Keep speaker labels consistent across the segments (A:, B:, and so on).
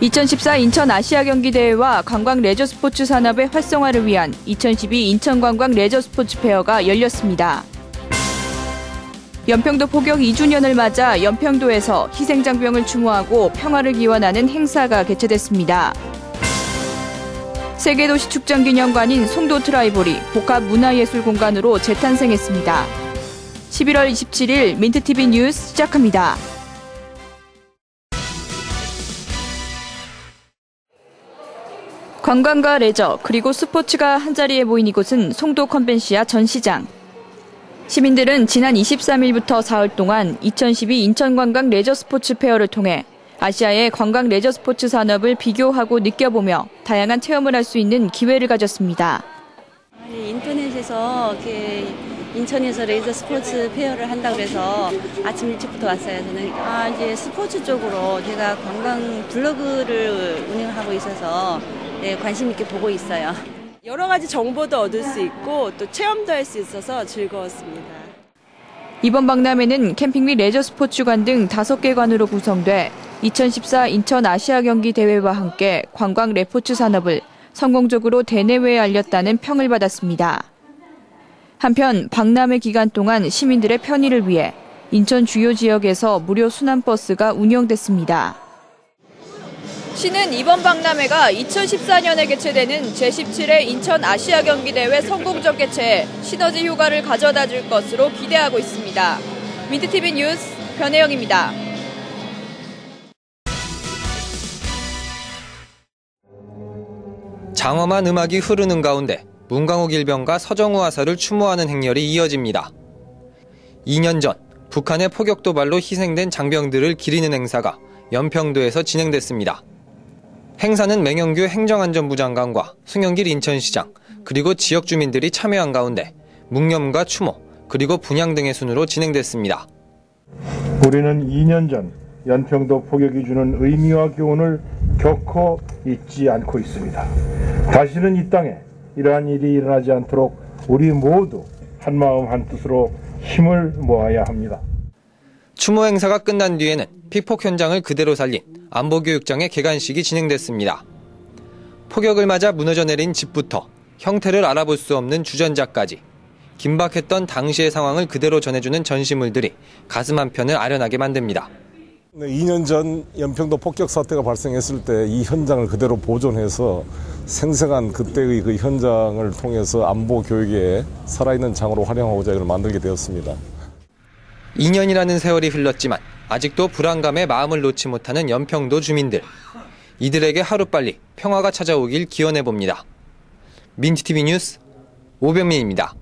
A: 2014 인천 아시아 경기 대회와 관광 레저 스포츠 산업의 활성화를 위한 2012 인천 관광 레저 스포츠 페어가 열렸습니다. 연평도 포격 2주년을 맞아 연평도에서 희생장병을 추모하고 평화를 기원하는 행사가 개최됐습니다. 세계도시 축전기념관인 송도 트라이볼이 복합 문화예술 공간으로 재탄생했습니다. 11월 27일 민트TV 뉴스 시작합니다. 관광과 레저 그리고 스포츠가 한자리에 모인 이곳은 송도 컨벤시아 전시장. 시민들은 지난 23일부터 사흘 동안 2012 인천관광 레저 스포츠 페어를 통해 아시아의 관광 레저 스포츠 산업을 비교하고 느껴보며 다양한 체험을 할 수 있는 기회를 가졌습니다.
B: 인터넷에서 이렇게 인천에서 레저 스포츠 페어를 한다고 그래서 아침 일찍부터 왔어요. 저는 아 이제 스포츠 쪽으로 제가 관광 블로그를 운영하고 있어서 네, 관심 있게 보고 있어요.
C: 여러 가지 정보도 얻을 수 있고 또 체험도 할 수 있어서 즐거웠습니다.
A: 이번 박람회는 캠핑 및 레저 스포츠관 등 5개 관으로 구성돼 2014 인천 아시아 경기 대회와 함께 관광 레포츠 산업을 성공적으로 대내외에 알렸다는 평을 받았습니다. 한편 박람회 기간 동안 시민들의 편의를 위해 인천 주요 지역에서 무료 순환버스가 운영됐습니다. 시는 이번 박람회가 2014년에 개최되는 제17회 인천 아시아 경기 대회 성공적 개최에 시너지 효과를 가져다 줄 것으로 기대하고 있습니다. 민트TV 뉴스 변혜영입니다.
D: 장엄한 음악이 흐르는 가운데 문광욱 일병과 서정우 화사를 추모하는 행렬이 이어집니다. 2년 전 북한의 포격 도발로 희생된 장병들을 기리는 행사가 연평도에서 진행됐습니다. 행사는 맹영규 행정안전부 장관과 승영길 인천시장 그리고 지역 주민들이 참여한 가운데 묵념과 추모 그리고 분향 등의 순으로 진행됐습니다.
E: 우리는 2년 전 연평도 포격이 주는 의미와 교훈을 결코 잊지 않고 있습니다. 다시는 이 땅에 이러한 일이 일어나지 않도록 우리 모두 한마음 한뜻으로 힘을 모아야 합니다.
D: 추모 행사가 끝난 뒤에는 피폭 현장을 그대로 살린 안보교육장의 개관식이 진행됐습니다. 포격을 맞아 무너져 내린 집부터 형태를 알아볼 수 없는 주전자까지 긴박했던 당시의 상황을 그대로 전해주는 전시물들이 가슴 한편을 아련하게 만듭니다.
F: 2년 전 연평도 폭격 사태가 발생했을 때 이 현장을 그대로 보존해서 생생한 그때의 그 현장을 통해서 안보 교육에 살아있는 장으로 활용하고자 이걸 만들게 되었습니다.
D: 2년이라는 세월이 흘렀지만 아직도 불안감에 마음을 놓지 못하는 연평도 주민들. 이들에게 하루빨리 평화가 찾아오길 기원해 봅니다. 민트TV 뉴스 오병민입니다.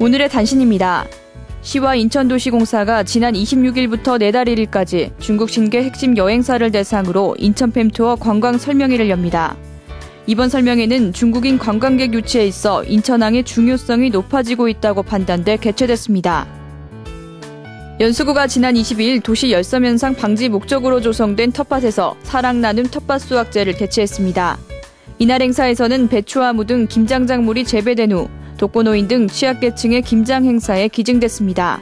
A: 오늘의 단신입니다. 시와 인천도시공사가 지난 26일부터 내달 1일까지 중국 신계 핵심 여행사를 대상으로 인천팸 투어 관광 설명회를 엽니다. 이번 설명회는 중국인 관광객 유치에 있어 인천항의 중요성이 높아지고 있다고 판단돼 개최됐습니다. 연수구가 지난 22일 도시 열섬 현상 방지 목적으로 조성된 텃밭에서 사랑 나눔 텃밭 수확제를 개최했습니다. 이날 행사에서는 배추와 무 등 김장작물이 재배된 후 독거노인 등 취약계층의 김장 행사에 기증됐습니다.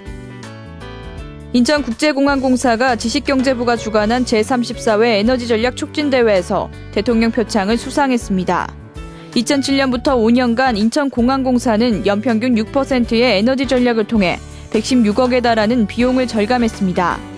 A: 인천국제공항공사가 지식경제부가 주관한 제34회 에너지전략 촉진대회에서 대통령 표창을 수상했습니다. 2007년부터 5년간 인천공항공사는 연평균 6%의 에너지 전략을 통해 116억에 달하는 비용을 절감했습니다.